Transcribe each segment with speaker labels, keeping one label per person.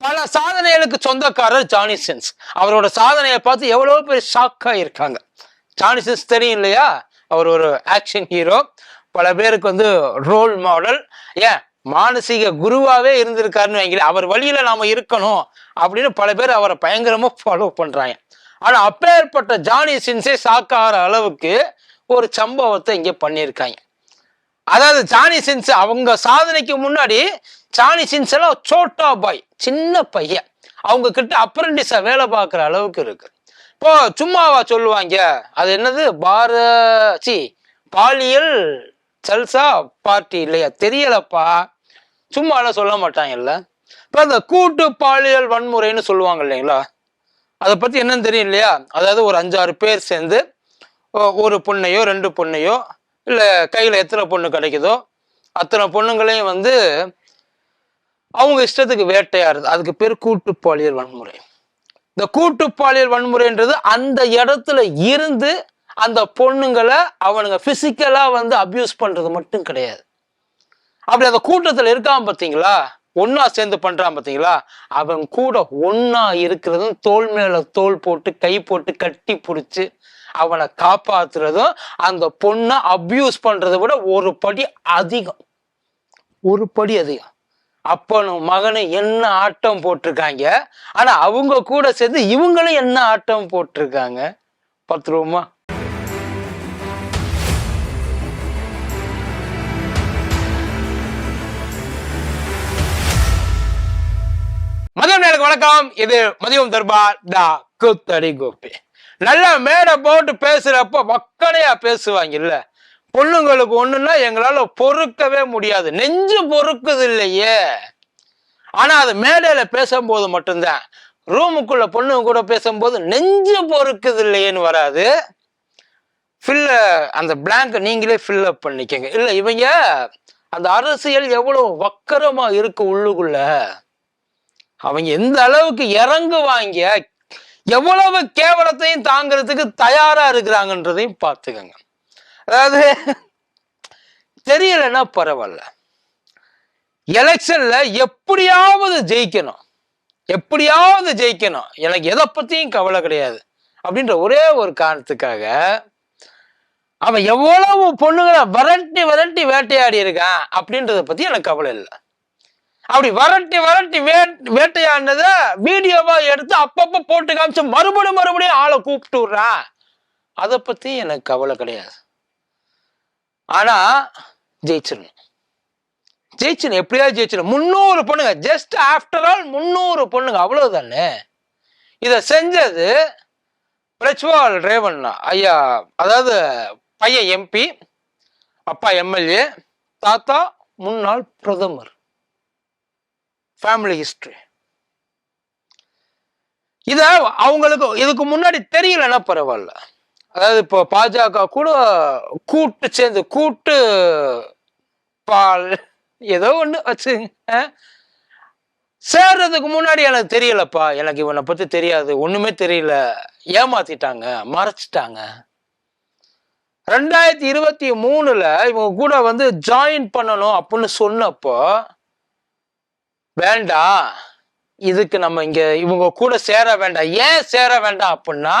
Speaker 1: பல சாதனைகளுக்கு சொந்தக்காரர் ஜானிசன்ஸ் அவரோட சாதனையை பார்த்து எவ்வளோ பேர் ஷாக்காக இருக்காங்க. ஜானிசன்ஸ் தெரியும் இல்லையா? அவர் ஒரு ஆக்ஷன் ஹீரோ பல பேருக்கு வந்து ரோல் மாடல் ஏன்? மானசீக குருவாவே இருந்திருக்காருன்னு வைங்களேன். அவர் வழியில நாம இருக்கணும் அப்படின்னு பல பேர் அவரை பயங்கரமா ஃபாலோ பண்றாங்க. ஆனா அப்பேற்பட்ட ஜானி சின்ஸே ஷாக்காகிற அளவுக்கு ஒரு சம்பவத்தை இங்க பண்ணியிருக்காங்க. அதாவது ஜானி சின்ஸ் அவங்க சாதனைக்கு முன்னாடி சாணி சின்செல்லாம் சோட்டா பாய் சின்ன பையன். அவங்க கிட்ட அப்ரண்டிஸா வேலை பார்க்குற அளவுக்கு இருக்கு. இப்போ சும்மாவா சொல்லுவாங்க அது என்னது? பார சி பாலியல் சல்சா பார்ட்டி இல்லையா? தெரியலப்பா. சும்மாலாம் சொல்ல மாட்டாங்கல்ல. இப்போ அந்த கூட்டு பாலியல் வன்முறைன்னு சொல்லுவாங்க இல்லைங்களா? அதை பற்றி என்னன்னு தெரியும் இல்லையா? அதாவது ஒரு அஞ்சாறு பேர் சேர்ந்து ஒரு பொண்ணையோ ரெண்டு பொண்ணையோ இல்லை கையில் எத்தனை பொண்ணு கிடைக்குதோ அத்தனை பொண்ணுங்களையும் வந்து அவங்க இஷ்டத்துக்கு வேட்டையாடுறது அதுக்கு பேர் கூட்டு பாலியல் வன்முறை. இந்த கூட்டு பாலியல் வன்முறைன்றது அந்த இடத்துல இருந்து அந்த பொண்ணுங்களை அவனுங்க பிசிக்கலா வந்து அப்யூஸ் பண்றது மட்டும் கிடையாது. அப்படி அந்த கூட்டத்தில் இருக்கான் பார்த்தீங்களா ஒன்னா சேர்ந்து பண்றான் பார்த்தீங்களா அவன் கூட ஒன்னா இருக்கிறதும் தோல் மேல தோல் போட்டு கை போட்டு கட்டி பிடிச்சி அவனை காப்பாத்துறதும் அந்த பொண்ணை அப்யூஸ் பண்றதை விட ஒரு படி அதிகம். ஒரு படி அதிகம். அப்பனும் மகனும் என்ன ஆட்டம் போட்டிருக்காங்க? ஆனா அவங்க கூட சேர்ந்து இவங்களும் என்ன ஆட்டம் போட்டிருக்காங்க? பத்துருவோமா மதியம் நேருக்கு வணக்கம். இது மதியம் தர்பார் டா குத்தடி கோபி. நல்லா மேடை போட்டு பேசுறப்ப வக்கனையா பேசுவாங்கல்ல? பொண்ணுங்களுக்கு ஒண்ணுன்னா எங்களால பொறுக்கவே முடியாது. நெஞ்சு பொறுக்குது இல்லையே ஆனா அது மேடையில பேசும்போது மட்டும்தான். ரூமுக்குள்ள பொண்ணுங்க கூட பேசும்போது நெஞ்சு பொறுக்குது இல்லையேன்னு வராது ஃபில்ல அந்த பிளாங்க நீங்களே ஃபில்லப் பண்ணிக்கங்க. இல்ல இவங்க அந்த அரசியல் எவ்வளவு வக்கரமா இருக்கு உள்ளுக்குள்ள. அவங்க எந்த அளவுக்கு இறங்குவாங்க எவ்வளவு கேவலத்தையும் தாங்கிறதுக்கு தயாரா இருக்கிறாங்கன்றதையும் பார்த்துக்கங்க. அதாவது தெரியலன்னா பரவாயில்ல. எலெக்ஷன்ல எப்படியாவது ஜெயிக்கணும். எப்படியாவது ஜெயிக்கணும். எனக்கு எதை பத்தியும் கவலை கிடையாது. அப்படின்ற ஒரே ஒரு காரணத்துக்காக அவன் எவ்வளவு பொண்ணுங்களை வரட்டி வரட்டி வேட்டையாடி இருக்கான் அப்படின்றத பத்தி எனக்கு கவலை இல்லை. அப்படி வரட்டி வரட்டி வே வேட்டையாடினத வீடியோவா எடுத்து அப்பப்ப போட்டு காமிச்சு மறுபடியும் மறுபடியும் ஆளை கூப்பிட்டு விடுறான் அதை பத்தி எனக்கு கவலை கிடையாது. ஆனா ஜெயிச்சிடணும். ஜெயிச்சிடணும். எப்படியாவது ஜெயிச்சிடும் முந்நூறு பொண்ணுங்க ஜஸ்ட் ஆஃப்டர் ஆல் முந்நூறு பொண்ணுங்க அவ்வளவுதானே? இதை செஞ்சது பிரச்சுவால் ரேவண்ணா ஐயா அதாவது பையன் எம்பி அப்பா எம்எல்ஏ தாத்தா முன்னாள் பிரதமர். ஃபேமிலி ஹிஸ்டரி இத அவங்களுக்கு இதுக்கு முன்னாடி தெரியலன்னா பரவாயில்ல. அதாவது இப்போ பாஜக கூட கூட்டு சேர்ந்து கூட்டு பால் ஏதோ ஒன்று வச்சு சேர்றதுக்கு முன்னாடி எனக்கு தெரியலப்பா. எனக்கு இவனை பத்தி தெரியாது. ஒண்ணுமே தெரியல. ஏமாத்திட்டாங்க. மறைச்சிட்டாங்க. ரெண்டாயிரத்தி இருபத்தி மூணுல இவங்க கூட வந்து ஜாயின் பண்ணணும் அப்படின்னு சொன்னப்போ வேண்டாம் இதுக்கு நம்ம இங்க இவங்க கூட சேர வேண்டாம். ஏன் சேர வேண்டாம் அப்படின்னா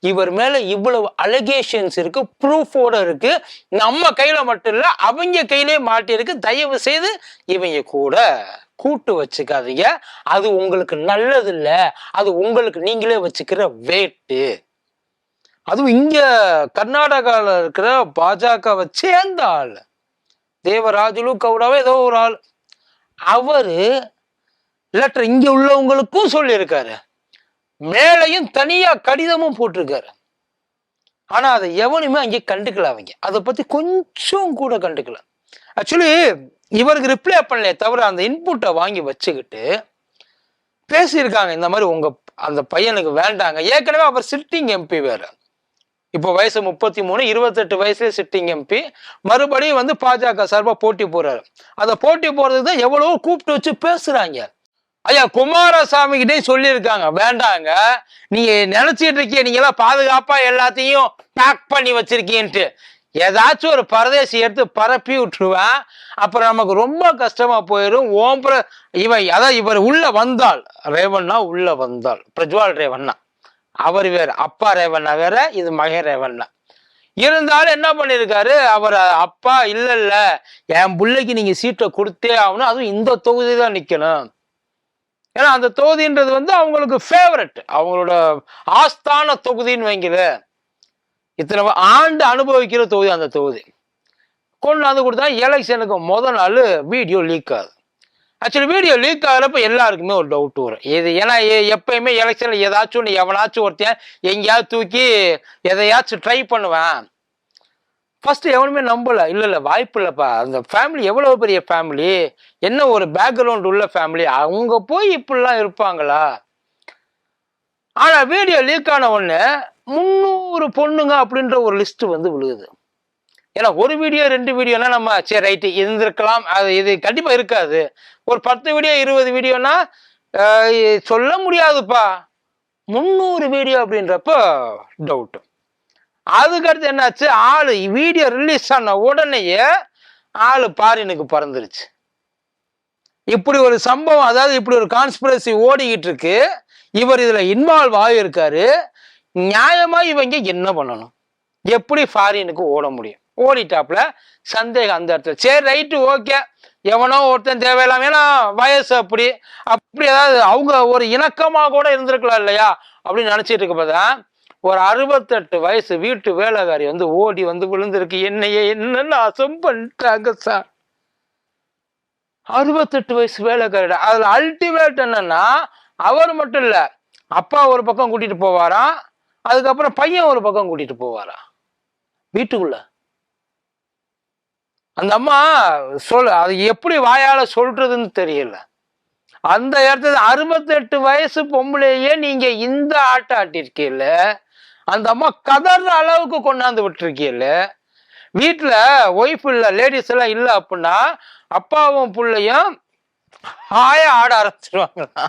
Speaker 1: இவர் மேல இவ்வளவு அலிகேஷன்ஸ் இருக்கு ப்ரூஃபோட இருக்கு. நம்ம கையில மட்டும் இல்ல அவங்க கையிலே மாட்டியிருக்கு தயவு செய்து இவங்க கூட கூட்டு வச்சுக்காதீங்க. அது உங்களுக்கு நல்லது இல்ல அது உங்களுக்கு நீங்களே வச்சுக்கிற வேட்டு. அதுவும் இங்க கர்நாடகாவில் இருக்கிற பாஜகவை சேர்ந்த ஆள். தேவராஜுலு கவுடாவே ஏதோ ஒரு ஆள். அவரு லெட்டர் இங்க உள்ளவங்களுக்கும் சொல்லியிருக்காரு. மேலையும் தனியா கடிதமும் போட்டிருக்காரு. ஆனா அதை எவனுமே அங்கே கண்டுக்கல அவங்க. அதை பத்தி கொஞ்சம் கூட கண்டுக்கல. ஆக்சுவலி இவருக்கு ரிப்ளை பண்ணலையே தவிர அந்த இன்புட்டை வாங்கி வச்சுக்கிட்டு பேசியிருக்காங்க. இந்த மாதிரி உங்க அந்த பையனுக்கு வேண்டாங்க. ஏற்கனவே அவர் சிட்டிங் எம்பி வேற. இப்போ வயசு முப்பத்தி மூணு இருபத்தெட்டு வயசுல சிட்டிங் எம்பி மறுபடியும் வந்து பாஜக சார்பாக போட்டி போறாரு. அதை போட்டி போறதுக்கு தான் எவ்வளவோ கூப்பிட்டு வச்சு பேசுறாங்க. ஐயா குமாரசாமி கிட்டே சொல்லியிருக்காங்க. வேண்டாங்க. நீங்க நினைச்சிட்டு இருக்கீங்க. நீங்க எல்லாம் பாதுகாப்பா எல்லாத்தையும் பேக் பண்ணி வச்சிருக்கீன்ட்டு. ஏதாச்சும் ஒரு பரதேசி எடுத்து பரப்பி விட்டுருவேன். அப்புறம் நமக்கு ரொம்ப கஷ்டமா போயிடும் ஓம்புற இவன் அதான் இவர் உள்ள வந்தாள். ரேவண்ணா உள்ள வந்தாள். பிரஜ்வால் ரேவண்ணா. அவர் வேற அப்பா ரேவண்ணா வேற இது மகே ரேவண்ணா. இருந்தாலும் என்ன பண்ணியிருக்காரு அவர் அப்பா இல்லை இல்லை என் பிள்ளைக்கு நீங்கள் சீட்டை கொடுத்தே ஆகணும். அதுவும் இந்த தொகுதி தான் நிற்கணும் ஏன்னா அந்த தொகுதின்றது வந்து அவங்களுக்கு ஃபேவரட் அவங்களோட ஆஸ்தான தொகுதின்னு வைங்கிற இத்தனை ஆண்டு அனுபவிக்கிற தொகுதி அந்த தொகுதி. கொண்டாந்து கொடுத்தா எலெக்ஷனுக்கு முத நாள் வீடியோ லீக் ஆகுது. ஆக்சுவலி வீடியோ லீக் ஆகிறப்ப எல்லாருக்குமே ஒரு டவுட் வரும். இது ஏன்னா எ- எப்பயுமே எலெக்ஷனில் ஏதாச்சும் ஒன்று எவனாச்சும் ஒருத்தன் எங்கேயாவது தூக்கி எதையாச்சும் ட்ரை பண்ணுவேன். ஃபர்ஸ்ட் எவனுமே நம்பல. இல்லை இல்லை வாய்ப்பு இல்லைப்பா. அந்த ஃபேமிலி எவ்வளோ பெரிய ஃபேமிலி என்ன ஒரு பேக்ரவுண்ட் உள்ள ஃபேமிலி அவங்க போய் இப்படிலாம் இருப்பாங்களா? ஆனால் வீடியோ லீக் ஆன உடனே முந்நூறு பொண்ணுங்க அப்படின்ற ஒரு லிஸ்ட் வந்து விழுகுது. ஏன்னா ஒரு வீடியோ ரெண்டு வீடியோனா நம்ம சரி ரைட்டு இருந்திருக்கலாம். அது இது கண்டிப்பாக இருக்காது. ஒரு பத்து வீடியோ இருபது வீடியோனா சொல்ல முடியாதுப்பா. முந்நூறு வீடியோ அப்படின்றப்போ டவுட்டு அதுக்கடுத்து என்னாச்சு? ஆள் வீடியோ ரிலீஸ் ஆன உடனேயே ஆள் பாரினுக்கு பறந்துருச்சு. இப்படி ஒரு சம்பவம் அதாவது இப்படி ஒரு கான்ஸ்பிரசி ஓடிக்கிட்டு இருக்கு இவர் இதில் இன்வால்வ் ஆகியிருக்காரு நியாயமாக இவங்க என்ன பண்ணணும்? எப்படி ஃபாரினுக்கு ஓட முடியும்? ஓடிட்டாப்புல சந்தேகம் அந்த இடத்துல. சரி ரைட்டு ஓகே எவனோ ஒருத்தன் தேவையில்லாம ஏன்னா வயசு அப்படி. அப்படி ஏதாவது அவங்க ஒரு இணக்கமாக கூட இருந்திருக்கலாம் இல்லையா? அப்படின்னு நினச்சிட்டு இருக்கப்போதான் ஒரு அறுபத்தெட்டு வயசு வீட்டு வேலைக்காரி வந்து ஓடி வந்து விழுந்திருக்கு. என்னையே என்னன்னு அசம் பண்ணிட்டாங்க சார்? அறுபத்தெட்டு வயசு வேலைக்காரி அதில் அல்டிமேட் என்னன்னா அவர் மட்டும் இல்லை அப்பா ஒரு பக்கம் கூட்டிட்டு போவாராம் அதுக்கப்புறம் பையன் ஒரு பக்கம் கூட்டிட்டு போவாராம். வீட்டுக்குள்ள. அந்த அம்மா சொல் அது எப்படி வாயால சொல்றதுன்னு தெரியல. அந்த இடத்துல அறுபத்தெட்டு வயசு பொம்பளையே நீங்க இந்த ஆட்டம் ஆட்டிருக்கீல்ல அந்த அம்மா கதற அளவுக்கு கொண்டாந்து விட்டுருக்கீல்ல. வீட்டில் ஒய்ஃப் இல்லை லேடிஸ் எல்லாம் இல்லை அப்படின்னா அப்பாவும் பிள்ளையும் ஹாயா ஆட ஆரம்பிச்சிருவாங்களா?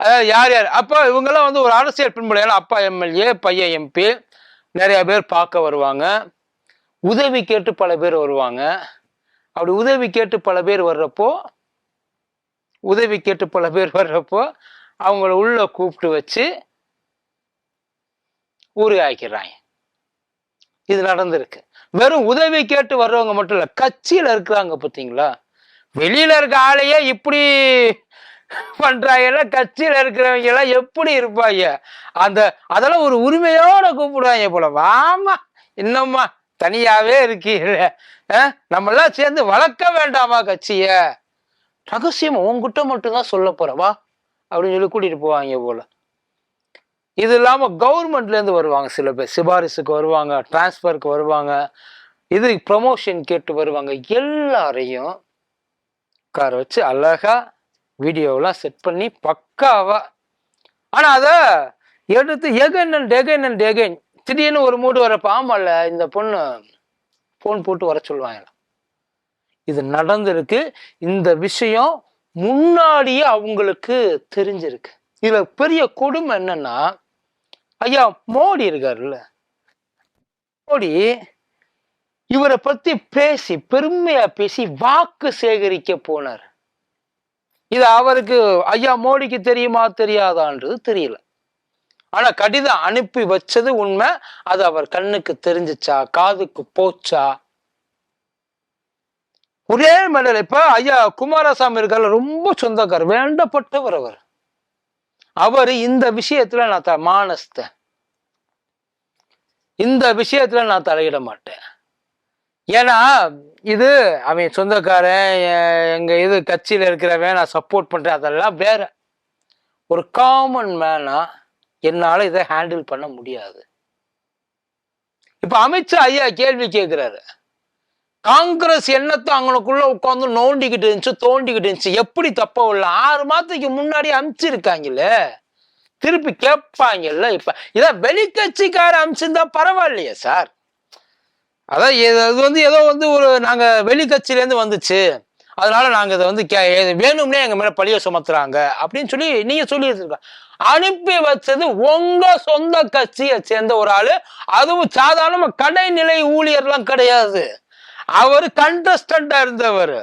Speaker 1: அதாவது யார் யார்? அப்போ இவங்கெல்லாம் வந்து ஒரு அரசியல் பின்புல அப்பா எம்எல்ஏ பையன் எம்பி நிறையா பேர் பார்க்க வருவாங்க. உதவி கேட்டு பல பேர் வருவாங்க. அப்படி உதவி கேட்டு பல பேர் வர்றப்போ உதவி கேட்டு பல பேர் வர்றப்போ அவங்கள உள்ள கூப்பிட்டு வச்சு ஊறுகாய்க்கிறாங்க. இது நடந்திருக்கு. வெறும் உதவி கேட்டு வர்றவங்க மட்டும் இல்லை கட்சியில் இருக்கிறாங்க பார்த்தீங்களா வெளியில இருக்க ஆளையே இப்படி பண்றாங்கல்ல கட்சியில இருக்கிறவங்க எல்லாம் எப்படி இருப்பாங்க? அந்த அதெல்லாம் ஒரு உரிமையோட கூப்பிடுவாங்க போல. வாமா இன்னம்மா தனியாவே இருக்கீங்கள நம்ம எல்லாம் சேர்ந்து வளர்க்க வேண்டாமா கட்சிய? ரகசியம் உங்ககிட்ட மட்டும்தான் சொல்ல போறவா அப்படின்னு சொல்லி கூட்டிட்டு போவாங்க போல. இது இல்லாமல் கவர்மெண்ட்லேருந்து வருவாங்க சில பேர். சிபாரிசுக்கு வருவாங்க டிரான்ஸ்ஃபருக்கு வருவாங்க. இது ப்ரமோஷன் கேட்டு வருவாங்க. எல்லாரையும் உட்கார வச்சு அழகாக வீடியோவெலாம் செட் பண்ணி பக்காவாக ஆனால் அதை எடுத்து எகன் அண்ட் டெகைன் அண்ட் எகன் திடீர்னு ஒரு மூடு வரப்ப ஆமால இந்த பொண்ணு ஃபோன் போட்டு வர சொல்லுவாங்க. இது நடந்திருக்கு. இந்த விஷயம் முன்னாடியே அவங்களுக்கு தெரிஞ்சிருக்கு. இதில் பெரிய கொடுமை என்னன்னா ஐயா மோடி இருக்காருல்ல. மோடி இவரை பத்தி பேசி பெருமையா பேசி வாக்கு சேகரிக்க போனார். இது அவருக்கு ஐயா மோடிக்கு தெரியுமா தெரியாதான்றது தெரியல. ஆனா கடிதம் அனுப்பி வச்சது உண்மை. அது அவர் கண்ணுக்கு தெரிஞ்சுச்சா காதுக்கு போச்சா? ஒரே மெடல் இப்ப ஐயா குமாரசாமி இருக்கார்ல ரொம்ப சொந்தக்கார் வேண்டப்பட்டவர் அவர். அவர் இந்த விஷயத்துல நான் த மானஸ்த இந்த விஷயத்துல நான் தலையிட மாட்டேன். ஏன்னா இது அவன் சொந்தக்காரன் எங்க இது கட்சியில இருக்கிறவன் நான் சப்போர்ட் பண்றேன் அதெல்லாம் வேற. ஒரு காமன் மேனா என்னால இதை ஹேண்டில் பண்ண முடியாது. இப்ப அமித்ஷா ஐயா கேள்வி கேட்கிறாரு காங்கிரஸ் எண்ணத்தை அவங்களுக்குள்ள உட்காந்து நோண்டிக்கிட்டு இருந்துச்சு தோண்டிக்கிட்டு இருந்துச்சு. எப்படி தப்ப உள்ள ஆறு மாதத்துக்கு முன்னாடி அமிச்சிருக்காங்கல்ல. திருப்பி கேட்பாங்கல்ல இப்ப. இதான் வெளிக்கட்சிக்கார அமிச்சிருந்தா பரவாயில்லையே சார். அதான் இது அது வந்து ஏதோ வந்து ஒரு நாங்க வெளிக்கட்சியிலேருந்து வந்துச்சு. அதனால நாங்க இதை வந்து கே- வேணும்னே எங்க மேல பழிய சுமத்துறாங்க. அப்படின்னு சொல்லி நீங்க சொல்லி அனுப்பி வச்சது உங்க சொந்த கட்சியை சேர்ந்த ஒரு ஆளு. அதுவும் சாதாரண கடைநிலை ஊழியர்லாம் கிடையாது. அவர் கண்டஸ்டண்டா இருந்தவர்.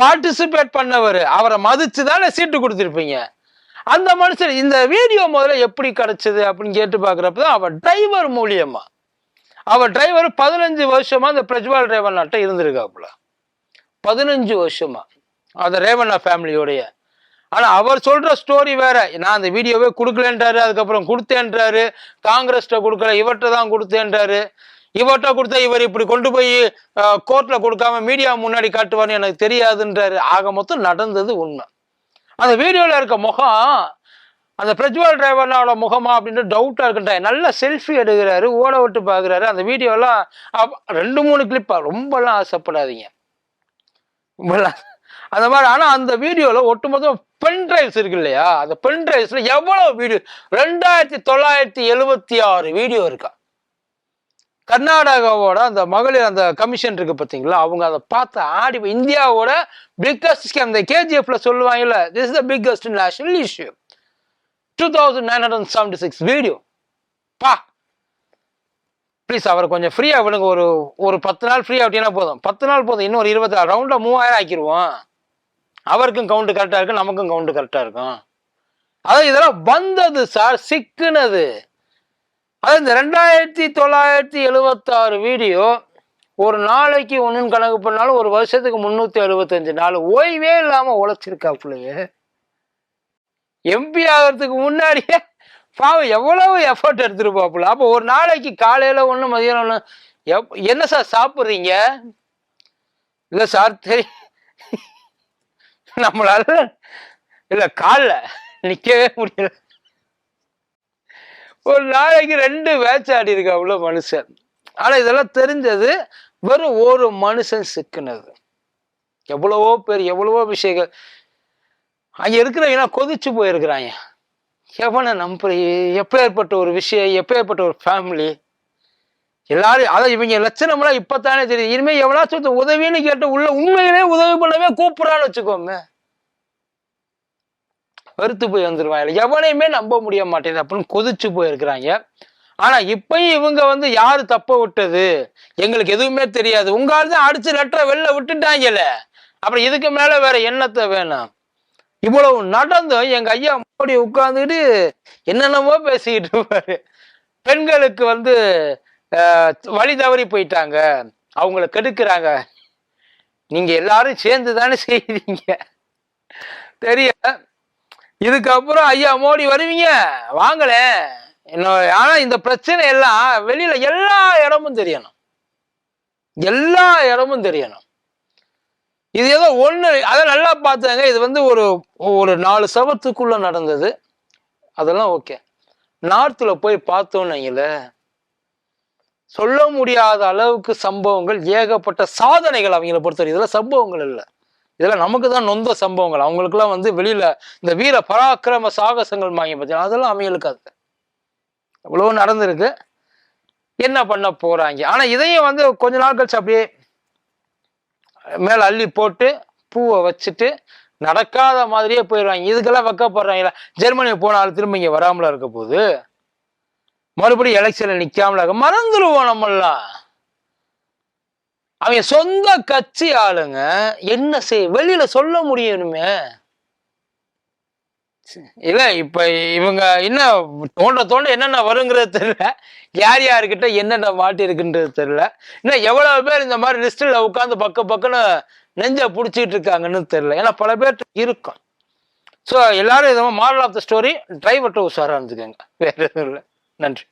Speaker 1: பார்ட்டிசிபேட் பண்ணவர். அவரை மதிச்சு தானே சீட்டு கொடுத்துருப்பீங்க. அந்த மனுஷன் இந்த வீடியோ முதல்ல எப்படி கிடைச்சது அப்படின்னு கேட்டு பார்க்குறப்ப தான் அவர் டிரைவர் மூலியமா. அவர் டிரைவர் பதினஞ்சு வருஷமா அந்த பிரஜ்வால் டிரைவர் நாட்டை இருந்திருக்காப்புல. பதினஞ்சு வருஷமா. அந்த ரேவண்ணா ஃபேமிலியோடைய ஆனால் அவர் சொல்கிற ஸ்டோரி வேற. நான் அந்த வீடியோவே கொடுக்கலன்றாரு அதுக்கப்புறம் கொடுத்தேன்றாரு. காங்கிரஸ்கிட்ட கொடுக்கல இவர்கிட்ட தான் கொடுத்தேன்றாரு. இவர்கிட்ட கொடுத்தா இவர் இப்படி கொண்டு போய் கோர்ட்ல கொடுக்காம மீடியா முன்னாடி காட்டுவார்னு எனக்கு தெரியாதுன்றாரு. ஆக மொத்தம் நடந்தது உண்மை. அந்த வீடியோவில் இருக்க முகம் அந்த பிரஜ்வால் டிரைவர்னோட முகமா அப்படின்ற டவுட்டாக இருக்குன்றா நல்லா செல்ஃபி எடுக்கிறாரு ஓட விட்டு பார்க்குறாரு. அந்த வீடியோலாம் ரெண்டு மூணு கிளிப்பா ரொம்பலாம் ஆசைப்படாதீங்க. ரொம்பலாம். அந்த மாதிரி ஆனால் அந்த வீடியோவில் ஒட்டுமொத்தம் பென் டிரைவ்ஸ் இருக்கு இல்லையா? அந்த பென் டிரைவ்ஸில் எவ்வளோ வீடியோ ரெண்டாயிரத்தி தொள்ளாயிரத்தி எழுபத்தி ஆறு வீடியோ இருக்கா? கர்நாடகாவோட அந்த மகளிர் அந்த கமிஷன் இருக்கு பார்த்தீங்களா அவங்க அதை பார்த்து ஆடி இந்தியாவோட பிக்கஸ்ட் ஸ்கேம் இந்த கேஜிஎஃப்ல சொல்லுவாங்கல்ல this is the biggest national issue two thousand nine hundred seventy six video பா! ப்ளீஸ் அவரை கொஞ்சம் ஃப்ரீயாக விடுங்க. ஒரு ஒரு பத்து நாள் ஃப்ரீ ஆகிட்டீங்கன்னா போதும். பத்து நாள் போதும். இன்னும் ஒரு இருபத்தி நாலு ரவுண்டாக மூவாயிரம் ஆக்கிடுவோம் அவருக்கும் கவுண்ட் கரெக்டாக இருக்கும் நமக்கும் கவுண்ட் கரெக்டாக இருக்கும். அதான் இதெல்லாம் வந்தது சார் சிக்குனது. அது இந்த ரெண்டாயிரத்தி தொள்ளாயிரத்தி எழுபத்தாறு வீடியோ ஒரு நாளைக்கு ஒன்றுன்னு கணக்கு பண்ணாலும் ஒரு வருஷத்துக்கு முந்நூற்றி எழுபத்தஞ்சு நாள் ஓய்வே இல்லாமல் உழைச்சிருக்காப்புலையே. எம்பி ஆகிறதுக்கு முன்னாடியே பாவம் எவ்வளவு எஃபர்ட் எடுத்துருப்பாப்புல. அப்போ ஒரு நாளைக்கு காலையில் ஒன்று மதியானம் ஒன்று எப் என்ன சார் சாப்பிட்றீங்க? இல்லை சார் தெரிய நம்மளால இல்லை காலில் நிற்கவே முடியல. ஒரு நாளைக்கு ரெண்டு மேட்ச் ஆடி இருக்கா அவ்வளோ மனுஷன். ஆனால் இதெல்லாம் தெரிஞ்சது வெறும் ஒரு மனுஷன் சிக்கினது. எவ்வளவோ பேர் எவ்வளவோ விஷயங்கள். அங்கே இருக்கிறவங்க கொதிச்சு போயிருக்கிறாங்க எவனை நம்ப எப்பேற்பட்ட ஒரு விஷயம்? எப்பேற்பட்ட ஒரு ஃபேமிலி எல்லாரும் அதான் இவங்க லட்சணம்லாம் இப்பத்தானே தெரியும் இனிமேல் எவனாச்சும் ஒருத்தன் உதவின்னு கேட்டு உள்ள உண்மையிலே உதவி பண்ணவே கூப்பிட்றான்னு வச்சுக்கோமே. வெறுத்து போய் வந்துருவாங்க. எவனையுமே நம்ப முடிய மாட்டேது அப்படின்னு கொதிச்சு போயிருக்கிறாங்க. ஆனா இப்பயும் இவங்க வந்து யாரு தப்ப விட்டது? எங்களுக்கு எதுவுமே தெரியாது. உங்களால் தான் அடிச்சு லெட்டரை வெளில விட்டுட்டாங்கல்ல. அப்புறம் இதுக்கு மேல வேற என்னத்தை வேணும்? இவ்வளவு நடந்தும் எங்க ஐயா மோடி உட்கார்ந்துட்டு என்னென்னமோ பேசிக்கிட்டு இருப்பாரு. பெண்களுக்கு வந்து வழி தவறி போயிட்டாங்க. அவங்கள கெடுக்கிறாங்க. நீங்க எல்லாரும் சேர்ந்து தானே செய்றீங்க. தெரியல. இதுக்கப்புறம் ஐயா மோடி வருவீங்க? வாங்களேன் என்ன ஆனா இந்த பிரச்சனை எல்லாம் வெளியில எல்லா இடமும் தெரியணும். எல்லா இடமும் தெரியணும். இது ஏதோ ஒன்று அதை நல்லா பார்த்தாங்க. இது வந்து ஒரு ஒரு நாலு சவத்துக்குள்ள நடந்தது. அதெல்லாம் ஓகே. நார்த்தில் போய் பார்த்தோன்னீங்கள சொல்ல முடியாத அளவுக்கு சம்பவங்கள் ஏகப்பட்ட சாதனைகள் அவங்கள பொறுத்தவரை இதெல்லாம் சம்பவங்கள் இல்லை. இதெல்லாம் நமக்கு தான் நொந்த சம்பவங்கள். அவங்களுக்குலாம் வந்து வெளியில இந்த வீர பராக்கிரம சாகசங்கள் வாங்கி பார்த்தீங்கன்னா அதெல்லாம் அமையலுக்காது அது. நடந்திருக்கு. என்ன பண்ண போறாங்க? ஆனா இதையும் வந்து கொஞ்ச நாள் கழிச்சு அப்படியே மேல அள்ளி போட்டு பூவை வச்சுட்டு நடக்காத மாதிரியே போயிடுவாங்க இதுக்கெல்லாம் வைக்கப்படுறாங்களா? ஜெர்மனி போனாலும் திரும்ப இங்க வராமலா இருக்க போது மறுபடியும் எலெக்ஷன்ல நிக்காமல இருக்க மறந்துடுவோம் நம்மளாம் அவன் சொந்த கட்சி ஆளுங்க என்ன செய் வெளியில சொல்ல முடியணுமே? இல்ல இப்ப இவங்க என்ன தோண்ட தோண்ட என்னென்ன வருங்கிறது தெரியல. யார் யாருக்கிட்ட என்னென்ன மாட்டி இருக்குன்றது தெரியல. இன்னும் எவ்வளவு பேர் இந்த மாதிரி லிஸ்ட்ல உட்காந்து பக்க பக்கம்னு நெஞ்ச புடிச்சிட்டு இருக்காங்கன்னு தெரியல. ஏன்னா பல பேர் இருக்கும். ஸோ எல்லாரும் இதை மாடல் ஆஃப் த ஸ்டோரி டிரைவர்கிட்ட உஷாராக இருந்துக்கோங்க. வேற எதுவும் இல்லை. நன்றி.